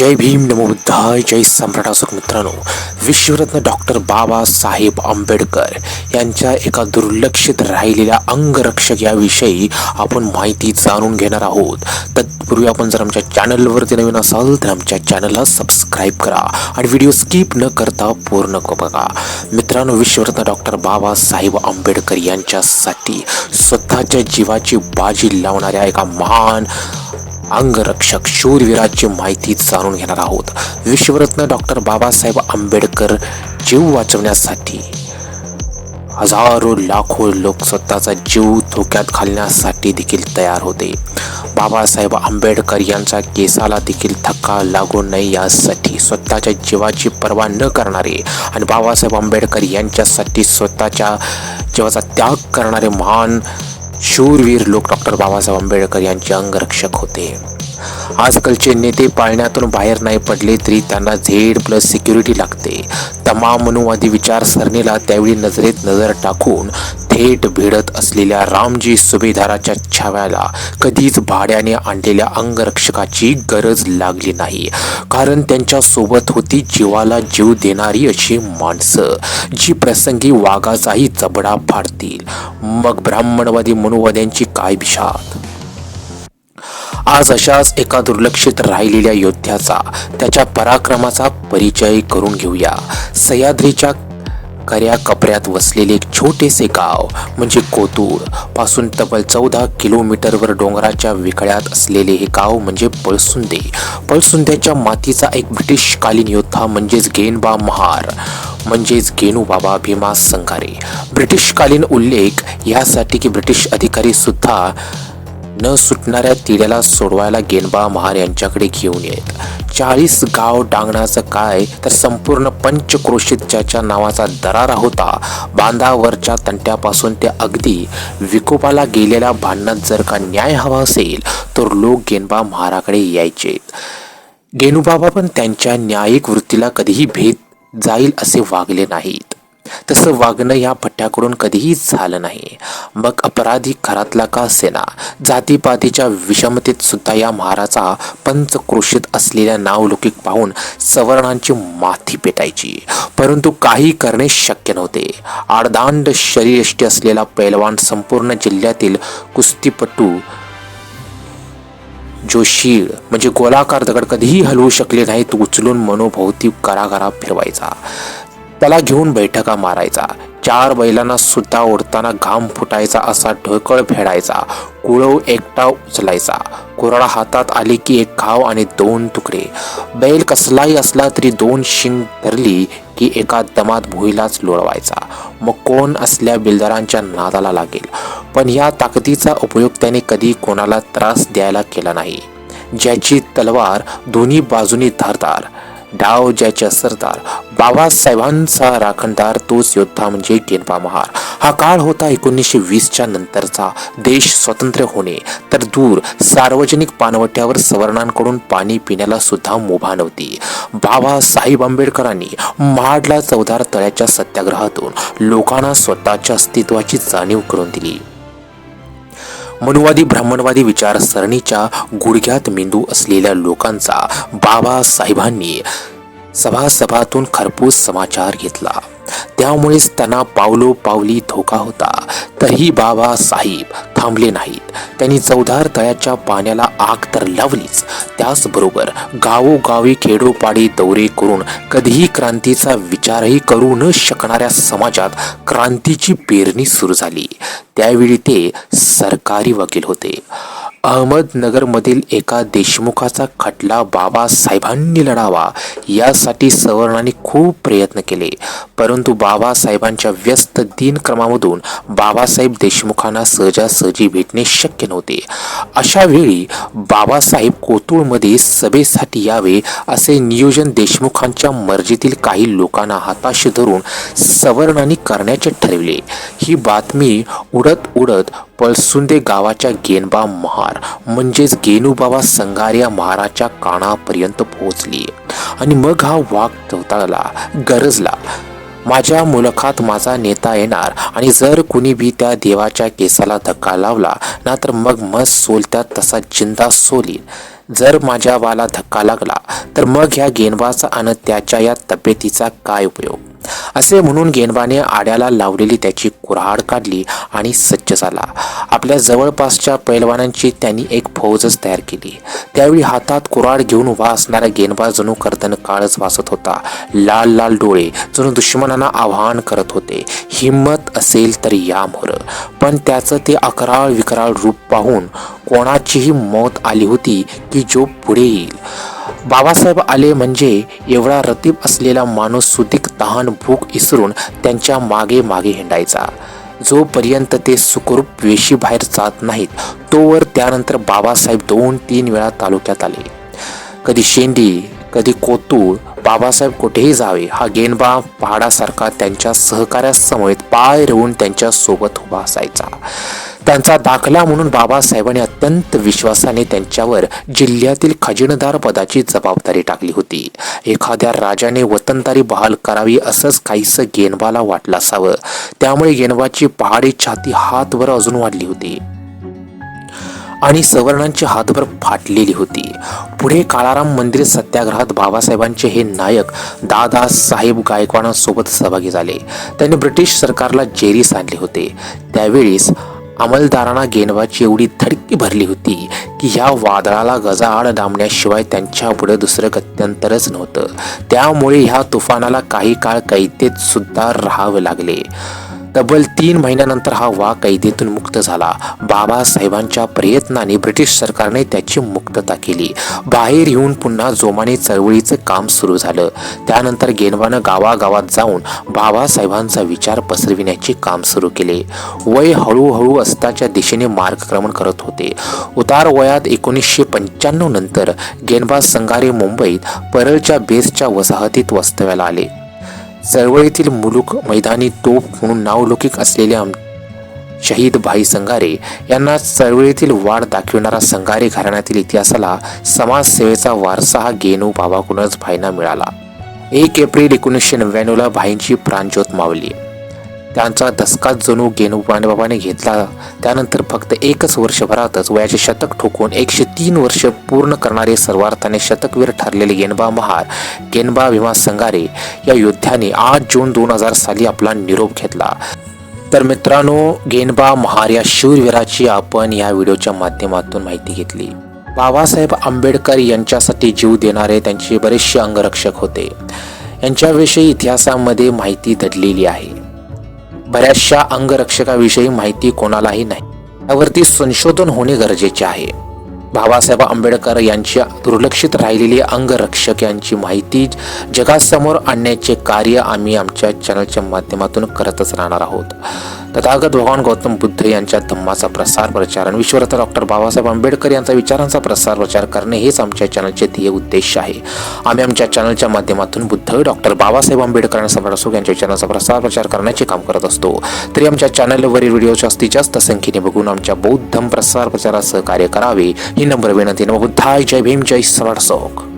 जय भीम नमो बुद्धाय जय सम्राट असोक मित्रांनो. विश्वरत्न डॉक्टर बाबासाहेब आंबेडकर यांच्या एका दुर्लक्षित राहिलेल्या अंगरक्षक याविषयी आपण माहिती जाणून घेणार आहोत. तत्पूर्वी आपण जर आमच्या चॅनलवरती नवीन असाल तर आमच्या चॅनलला सबस्क्राईब करा आणि व्हिडिओ स्किप न करता पूर्ण बघा. मित्रांनो विश्वरत्न डॉक्टर बाबासाहेब आंबेडकर यांच्यासाठी स्वतःच्या जीवाची बाजी लावणाऱ्या एका महान अंगरक्षक शूरवीराची माहिती जाणून घेणार आहोत. विश्वरत्न डॉक्टर बाबासाहेब आंबेडकर जीव वाचवण्यासाठी हजारो लाखो लोक स्वतःचा जीव धोक्यात घालण्यासाठी देखील तयार होते. बाबासाहेब आंबेडकर यांच्या केसाला देखील धक्का लागू नये यासाठी स्वतःच्या जीवाची पर्वा न करणारे आणि बाबासाहेब आंबेडकर यांच्यासाठी स्वतःच्या जीवाचा त्याग करणारे महान शूरवीर लोक डॉक्टर बाबासाहेब आंबेडकर यांचे अंगरक्षक होते. आजकालचे नेते पाळण्यातून बाहेर नाही पडले तरी त्यांना झेड प्लस सिक्युरिटी लागते. तमाम मनुवादी विचारसरणीला त्यावेळी नजरेत नजर टाकून थेट भिडत असलेल्या रामजी सुभेदाराच्या छाव्याला कधीच भाड्याने आणलेल्या अंगरक्षकाची गरज लागली नाही. कारण त्यांच्यासोबत होती जीवाला जीव देणारी अशी माणसं जी प्रसंगी वाघाचाही जबडा फाडतील. मग ब्राह्मणवादी मनुवाद्यांची काय विषाद आज अशाच एका दुर्लक्षित राहिलेल्या योद्ध्याचा त्याच्या पराक्रमाचा परिचय करून घेऊया. सह्याद्रीच्या कऱ्या कपऱ्यात वसलेले एक छोटेसे गाव म्हणजे कोतूरपासून तब्बल चौदा किलोमीटरवर डोंगराच्या विकळ्यात असलेले हे गाव म्हणजे पळसुंदे. पळसुंद्याच्या मातीचा एक ब्रिटिशकालीन योद्धा म्हणजेच गेनबा महार म्हणजेच गेणूबाबा भीमा संघारे. ब्रिटिशकालीन उल्लेख यासाठी की ब्रिटिश अधिकारी सुद्धा न सुटणाऱ्या तिड्याला सोडवायला गेनबा महार यांच्याकडे घेऊन येत. चाळीस गाव डांगणाचं काय तर संपूर्ण पंचक्रोशीत ज्याच्या नावाचा दरारा होता बांधावरच्या तंट्यापासून ते अगदी विकोपाला गेलेल्या भांडणात जर का न्याय हवा असेल तर लोक गेनबा महाराकडे यायचे. गेनुबाबा पण त्यांच्या न्यायिक वृत्तीला कधीही भेद जाईल असे वागले नाहीत. तसं वागणं या भट्ट्याकडून कधीही झालं नाही. मग अपराधी घरातला का असेना जातीपातीच्या विषमतेत सुद्धा या महाराचा पंचक्रोशीत असलेल्या नावलौकिक पाहून सवर्णांची माथी पेटायची. परंतु काही करणे शक्य नव्हते. आडदांड शरीरष्टी असलेला पैलवान संपूर्ण जिल्ह्यातील कुस्तीपटू जो शीळ म्हणजे गोलाकार दगड कधीही हलवू शकले नाही उचलून मनोभोवती करागरा फिरवायचा. त्याला घेऊन बैठका मारायचा. चार बैलांना सुद्धा ओढताना घाम फुटायचा असा ढोकळ फेडायचा. कुळव एकटा उचलायचा. कोरडा हातात आली की एक घाव आणि दोन तुकडे. बैल कसलाही असला तरी दोन शिंग धरली की एका दमात भुईलाच लोळवायचा. मग कोण असल्या बिल्डरांच्या नादाला लागेल. पण या ताकदीचा उपयोग त्याने कधी कोणाला त्रास द्यायला केला नाही. ज्याची तलवार दोन्ही बाजूनी धारदार. डाव ज्याचे असरदार बाबासाहेबांचा राखणदार तोच योद्धा म्हणजे गेनपा महार. हा काळ होता एकोणीसशे वीसच्या नंतरचा. देश स्वतंत्र होणे. तर दूर सार्वजनिक पानवट्यावर सवर्णांकडून पाणी पिण्याला सुद्धा मुभा नव्हती. बाबासाहेब आंबेडकरांनी महाडला चौदार तळ्याच्या सत्याग्रहातून लोकांना स्वतःच्या अस्तित्वाची जाणीव करून दिली. मनुवादी ब्राह्मणवादी विचारसरणीच्या गुडघ्यात मेंदू असलेल्या लोकांचा बाबासाहेबांनी सभासभातून खरपूस समाचार घेतला. त्यामुळेच त्यांना पावलो पावली धोका होता. तरीही बाबासाहेब थांबले नाहीत. त्यांनी चौधार तळ्याच्या पाण्याला आग तर लावलीच. त्याचबरोबर गावोगावी खेडोपाडी दौरे करून कधीही क्रांतीचा विचारही करू न शकणाऱ्या समाजात क्रांतीची पेरणी सुरू झाली. त्यावेळी ते सरकारी वकील होते. अहमदनगरमधील एका देशमुखाचा खटला बाबासाहेबांनी लढावा यासाठी सवर्णाने खूप प्रयत्न केले. परंतु बाबासाहेबांच्या व्यस्त दिनक्रमामधून बाबा बाबासाहेब देशमुखांना सहजासहजी भेटणे शक्य नव्हते. अशा वेळी बाबासाहेब कोतुळमध्ये सभेसाठी यावे असे नियोजन देशमुखांच्या मर्जीतील काही लोकांना हाताशी धरून सवर्णांनी करण्याचे ठरविले. ही बातमी उडत उडत पळसुंदे गावाच्या गेनबा महार म्हणजेच गेनूबाबा संगारिया महाराच्या कानापर्यंत पोहोचली. आणि मग हा वाघ चवताळला गरजला. माझ्या मुलखात माझा नेता येणार. आणि जर कुणी बी त्या देवाच्या केसाला धक्का लावला ना तर मग मस सोलत्या तसा जिंदा सोलीन. जर माझ्या वाला धक्का लागला तर मग ह्या गेनवाचा आणि त्याच्या या तब्येतीचा काय उपयोग? असे म्हणून गेनबाने आड्याला लावलेली त्याची कुऱ्हाड काढली आणि सज्ज झाला. आपल्या जवळपासच्या पैलवानांची त्यांनी एक फौजच तयार केली. त्यावेळी हातात कुऱ्हाड घेऊन उभा असणारा गेनबा जणू कर्तन काळच वाचत होता. लाल लाल डोळे जणू दुश्मनांना आव्हान करत होते. हिंमत असेल तर या मोर पण त्याचं ते अकराळ विकराळ रूप पाहून कोणाचीही मौत आली होती की जो पुढे येईल. बाबासाहेब आले म्हणजे एवढा रतीब असलेला माणूस सुदीक तहान भूक इसरून त्यांच्या मागे मागे हिंडायचा. जोपर्यंत ते सुखरूप वेशी बाहेर जात नाहीत तोवर त्यानंतर बाबासाहेब दोन तीन वेळा तालुक्यात आले. कधी शेंडी कधी कोतूळ बाबासाहेब कुठेही जावे हा गेनबा पहाडासारखा त्यांच्या सहकार्यासमवेत पाय रोवून त्यांच्यासोबत उभा असायचा. त्यांचा दाखला म्हणून बाबासाहेबांनी अत्यंत विश्वासाने त्यांच्यावर जिल्ह्यातील खजिनदार पदाची जबाबदारी टाकली होती. एखाद्या राजाने वतनदारी बहाल करावी असंच काहीसं गेनबाला वाटलं असावं. त्यामुळे गेनबाची पहाडी छाती हातवर अजून वाढली होती. आणि सवर्णांची हातभर फाटलेली होती. पुढे काळाराम मंदिर सत्याग्रहात बाबासाहेबांचे हे नायक दादा साहेब गायकवाडांसोबत सहभागी झाले. त्यांनी ब्रिटिश सरकारला जेरीस आणले होते. त्यावेळीस अंमलदारांना गेनवाची एवढी धडकी भरली होती की ह्या वादळाला गजाआड डांबण्याशिवाय त्यांच्या पुढे दुसरं गत्यंतरच नव्हतं. त्यामुळे ह्या तुफानाला काही काळ कैदेत सुद्धा राहावे लागले. तब्बल तीन महिन्यानंतर हा वाघ कैदेतून मुक्त झाला. बाबासाहेबांच्या प्रयत्नाने ब्रिटिश सरकारने त्याची मुक्तता केली. बाहेर येऊन पुन्हा जोमाने चळवळीचं काम सुरू झालं. त्यानंतर गेनवानं गावागावात जाऊन बाबासाहेबांचा विचार पसरविण्याचे काम सुरू केले. वय हळूहळू अस्ताच्या दिशेने मार्गक्रमण करत होते. उतार वयात एकोणीसशे पंच्याण्णव नंतर गेनबा संगारे मुंबईत परळच्या बेसच्या वसाहतीत वास्तव्याला आले. चळवळीतील मुलूक मैदानी तोप म्हणून नावलौकिक असलेल्या शहीद भाई संगारे यांना चळवळीतील वाढ दाखविणारा संगारे घराण्यातील इतिहासाला समाजसेवेचा वारसा हा गेनू बाबाकडूनच भाईंना मिळाला. एक एप्रिल एकोणीसशे नव्याण्णवला भाईंची प्राणज्योत मावली. त्यांचा दसका जणू गेनू बाबाने घेतला. त्यानंतर फक्त एकच वर्षभरातच वयाचे शतक ठोकून एकशे तीन वर्ष पूर्ण करणारे सर्वार्थाने शतकवीर ठरलेले गेनबा महार गेनबा विमा संगारे या योद्ध्याने आठ जून दोन हजार साली आपला निरोप घेतला. तर मित्रांनो गेनबा महार या शूरवीराची आपण या व्हिडिओच्या माध्यमातून माहिती घेतली. बाबासाहेब आंबेडकर यांच्यासाठी जीव देणारे त्यांचे बरेचसे अंगरक्षक होते. यांच्याविषयी इतिहासामध्ये माहिती दडलेली आहे. बऱ्याचशा अंगरक्षकाविषयी माहिती कोणालाही नाही. त्यावरती संशोधन होणे गरजेचे आहे. बाबासाहेब आंबेडकर यांच्या दुर्लक्षित राहिलेली अंगरक्षक यांची माहिती जगासमोर आणण्याचे कार्य आम्ही आमच्या चॅनलच्या माध्यमातून करतच राहणार आहोत. तथागत भगवान गौतम बुद्ध यांच्या धम्माचा प्रसार प्रचार आणि विश्वरत्न डॉक्टर बाबासाहेब आंबेडकर यांचा विचारांचा प्रसार प्रचार करणे हेच आमच्या चॅनलचे ध्येय उद्देश आहे. आम्ही आमच्या चॅनलच्या माध्यमातून बुद्ध डॉक्टर बाबासाहेब आंबेडकर आणि सम्राट अशोक यांच्या विचारांचा प्रसार प्रचार करण्याचे काम करत असतो. तरी आमच्या चॅनलवरील व्हिडिओ जास्तीत जास्त संख्येने बघून आमच्या बौद्धम प्रसार प्रचारात सहकार्य करावे ही नम्र विनंती. नम बुद्धाय. जय भीम. जय सम्राट अशोक.